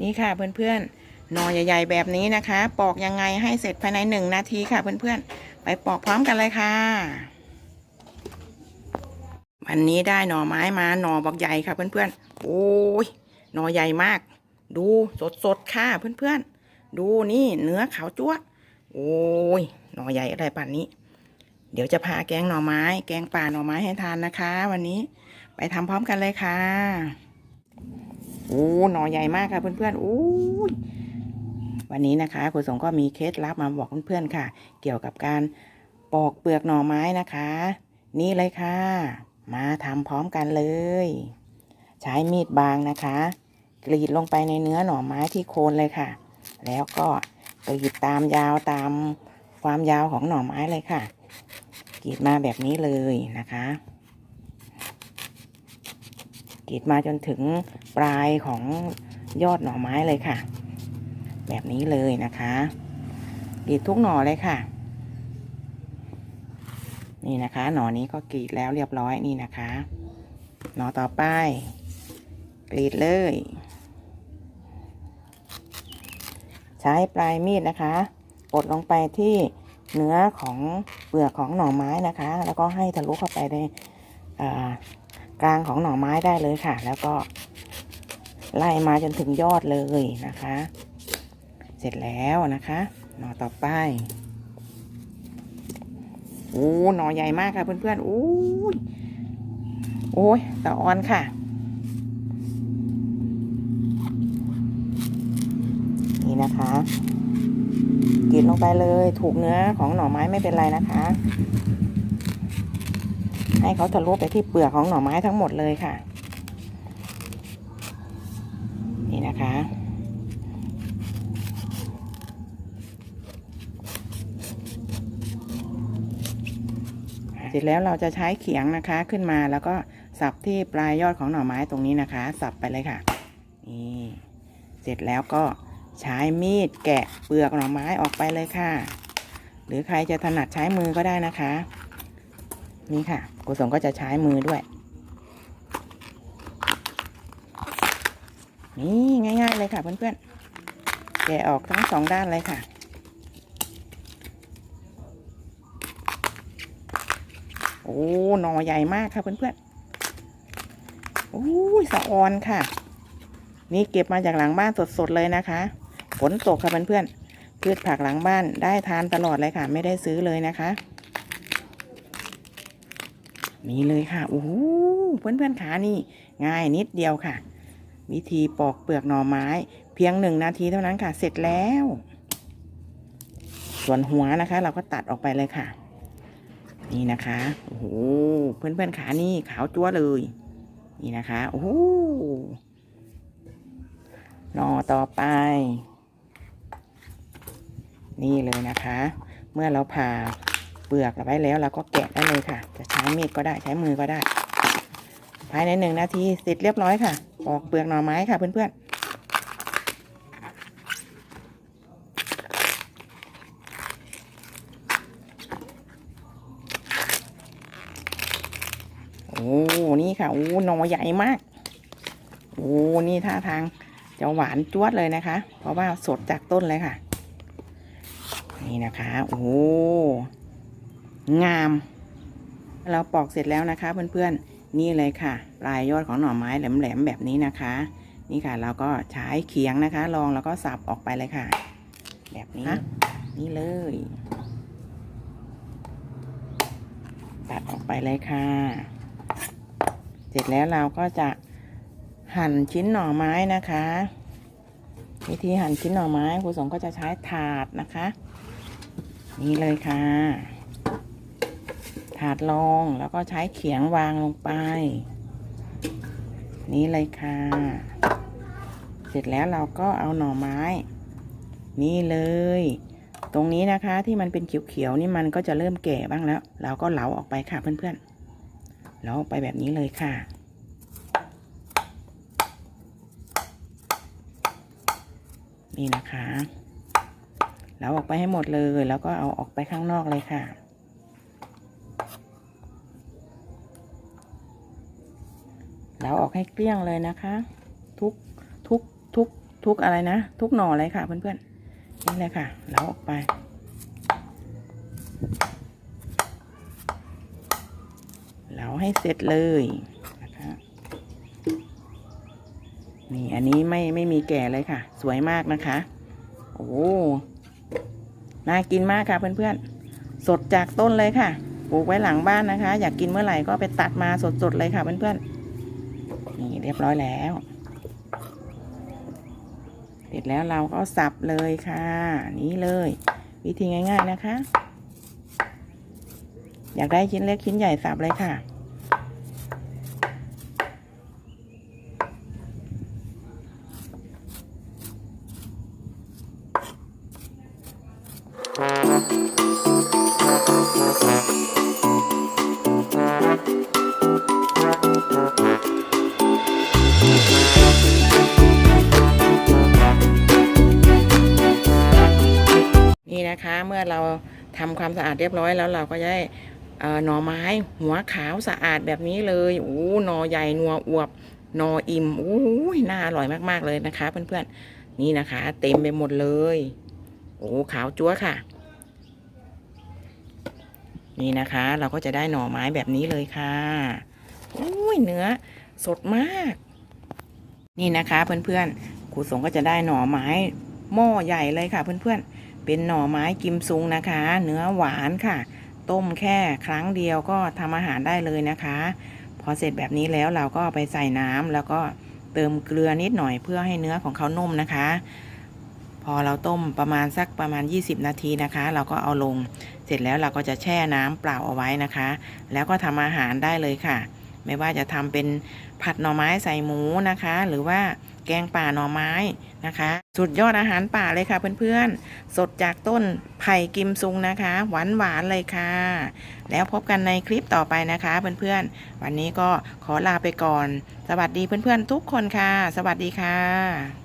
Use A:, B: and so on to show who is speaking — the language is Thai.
A: นี่ค่ะเพื่อนๆหน่อใหญ่ ๆ แบบนี้นะคะ ปอกยังไงให้เสร็จภายในหนึ่งนาทีค่ะเพื่อนๆ ไปปอกพร้อมกันเลยค่ะ วันนี้ได้หน่อไม้มาหน่อบอกใหญ่ค่ะเพื่อนๆ โอ้ยหน่อใหญ่มาก ดูสดๆค่ะเพื่อนๆ ดูนี่เนื้อขาวจั๊วโอ้ยหน่อใหญ่อะไรป่านนี้เดี๋ยวจะพาแกงหน่อไม้ แกงป่าหน่อไม้ให้ทานนะคะ วันนี้ไปทำพร้อมกันเลยค่ะ โอ้หน่อใหญ่มากค่ะเพื่อนๆโอ้ยวันนี้นะคะคุณสงก็มีเคล็ดลับมาบอกเพื่อนๆค่ะ เกี่ยวกับการปอกเปลือกหน่อไม้นะคะ นี่เลยค่ะ มาทำพร้อมกันเลย ใช้มีดบางนะคะ กรีดลงไปในเนื้อหน่อไม้ที่โคนเลยค่ะ แล้วก็กรีดตามยาวตามความยาวของหน่อไม้เลยค่ะกรีดมาแบบนี้เลยนะคะ กรีดมาจนถึงปลายของยอดหน่อไม้เลยค่ะ แบบนี้เลยนะคะกรีดทุกหน่อเลยค่ะ นี่นะคะ หน่อนี้ก็กรีดแล้วเรียบร้อยนี่นะคะ หน่อต่อไป กรีดเลย ใช้ปลายมีดนะคะกดลงไปที่เนื้อของเปลือกของหน่อไม้นะคะ แล้วก็ให้ทะลุเข้าไปใน กลางของหน่อไม้ได้เลยค่ะ แล้วก็ ไล่มาจนถึงยอดเลยนะคะ เสร็จแล้วนะคะ หน่อต่อไปโอ้หน่อใหญ่มากค่ะเพื่อนๆโอ้ยโอ้ยตะออนค่ะนี่นะคะกรีดลงไปเลย ถูกเนื้อของหน่อไม้ไม่เป็นไรนะคะ ให้เขาทะลุไปที่เปลือกของหน่อไม้ทั้งหมดเลยค่ะ นี่นะคะ เสร็จแล้วเราจะใช้เขียงนะคะขึ้นมาแล้วก็สับที่ปลายยอดของหน่อไม้ตรงนี้นะคะ สับไปเลยค่ะนี่เสร็จแล้วก็ใช้มีดแกะเปลือกหน่อไม้ออกไปเลยค่ะ หรือใครจะถนัดใช้มือก็ได้นะคะ นี่ค่ะกุศลก็จะใช้มือด้วย นี่ง่าย ๆ เลยค่ะเพื่อนๆแกะออกทั้งสองด้านเลยค่ะ โอ้หน่อใหญ่มากค่ะเพื่อนๆโอ้ยสะออนค่ะ นี่เก็บมาจากหลังบ้านสดๆเลยนะคะฝนตกค่ะเพื่อนๆพืชผักหลังบ้านได้ทานตลอดเลยค่ะ ไม่ได้ซื้อเลยนะคะ นี่เลยค่ะโอ้โหเพื่อนๆขานี่ ง่ายนิดเดียวค่ะ วิธีปอกเปลือกหน่อไม้ เพียงหนึ่งนาทีเท่านั้นค่ะ เสร็จแล้ว ส่วนหัวนะคะ เราก็ตัดออกไปเลยค่ะ นี่นะคะโอ้โหเพื่อนๆขานี่ขาวจั๊วเลย นี่นะคะโอ้โหหน่อต่อไป นี่เลยนะคะ เมื่อเราผ่า ลือกเอาไว้แล้วเราก็แกะได้เลยค่ะ จะใช้มีดก็ได้ใช้มือก็ได้ ภายในหนึ่งนาทีเสร็จเรียบร้อยค่ะ ปอกเปลือกหน่อไม้ค่ะเพื่อนๆโอ้นี่ค่ะ โอ้หน่อใหญ่มาก โอ้ นี่ท่าทางจะหวานจ้วดเลยนะคะ เพราะว่าสดจากต้นเลยค่ะ นี่นะคะ โอ้ งาม เราปอกเสร็จแล้วนะคะเพื่อนๆนี่เลยค่ะ ปลายยอดของหน่อไม้แหลมๆแบบนี้นะคะ นี่ค่ะเราก็ใช้เขียงนะคะลองแล้วก็สับออกไปเลยค่ะ แบบนี้นี่เลยตัดออกไปเลยค่ะ เสร็จแล้วเราก็จะหั่นชิ้นหน่อไม้นะคะ วิธีหั่นชิ้นหน่อไม้ครูสงก็จะใช้ถาดนะคะ นี่เลยค่ะ ถาดรองแล้วก็ใช้เขียงวางลงไป นี่เลยค่ะ เสร็จแล้วเราก็เอาหน่อไม้ นี่เลย ตรงนี้นะคะที่มันเป็นเขียวๆนี่มันก็จะเริ่มแก่บ้างแล้ว เราก็เหลาออกไปค่ะเพื่อนๆเหลาออกไปแบบนี้เลยค่ะนี่นะคะเหลาออกไปให้หมดเลย แล้วก็เอาออกไปข้างนอกเลยค่ะ แล้วออกให้เกลี้ยงเลยนะคะ ทุกทุกทุกทุกอะไรนะ ทุกหน่อเลยค่ะเพื่อนๆนี่เลยค่ะเราออกไป เราให้เสร็จเลยนะคะนี่อันนี้ไม่ไม่มีแก่เลยค่ะ สวยมากนะคะ โอ้น่ากินมากค่ะเพื่อนๆสดจากต้นเลยค่ะปลูกไว้หลังบ้านนะคะ อยากกินเมื่อไหร่ก็ไปตัดมาสดๆเลยค่ะเพื่อนๆ เรียบร้อยแล้วเสร็จแล้วเราก็สับเลยค่ะ นี่เลย วิธีง่าย ๆนะคะ อยากได้ชิ้นเล็กชิ้นใหญ่สับเลยค่ะนี่ นะคะ เมื่อเราทำความสะอาดเรียบร้อยแล้วเราก็ได้หน่อไม้หัวขาวสะอาดแบบนี้เลยโอ้หน่อใหญ่นัวอวบหน่ออิ่มอู้ยน่าอร่อยมากๆเลยนะคะ เพื่อนๆนี่นะคะ เต็มไปหมดเลย โอ้ขาวจั๊วค่ะ นี่นะคะ เราก็จะได้หน่อไม้แบบนี้เลยค่ะอุ้ยเนื้อสดมาก นี่นะคะเพื่อนๆครูสงก็จะได้หน่อไม้หม้อใหญ่เลยค่ะเพื่อนๆ เป็นหน่อไม้กิมซุงนะคะ เนื้อหวานค่ะ ต้มแค่ครั้งเดียวก็ทำอาหารได้เลยนะคะ พอเสร็จแบบนี้แล้วเราก็ไปใส่น้ำแล้วก็เติมเกลือนิดหน่อยเพื่อให้เนื้อของเขานุ่มนะคะ พอเราต้มประมาณสักประมาณ 20 นาทีนะคะ เราก็เอาลง เสร็จแล้วเราก็จะแช่น้ำเปล่าเอาไว้นะคะ แล้วก็ทำอาหารได้เลยค่ะ ไม่ว่าจะทำเป็นผัดหน่อไม้ใส่หมูนะคะ หรือว่าแกงป่าหน่อไม้นะคะ สุดยอดอาหารป่าเลยค่ะเพื่อนๆ สดจากต้นไผ่กิมซุงนะคะ หวานหวานๆเลยค่ะ แล้วพบกันในคลิปต่อไปนะคะ เพื่อนๆ วันนี้ก็ขอลาไปก่อน สวัสดีเพื่อนๆทุกคนค่ะ สวัสดีค่ะ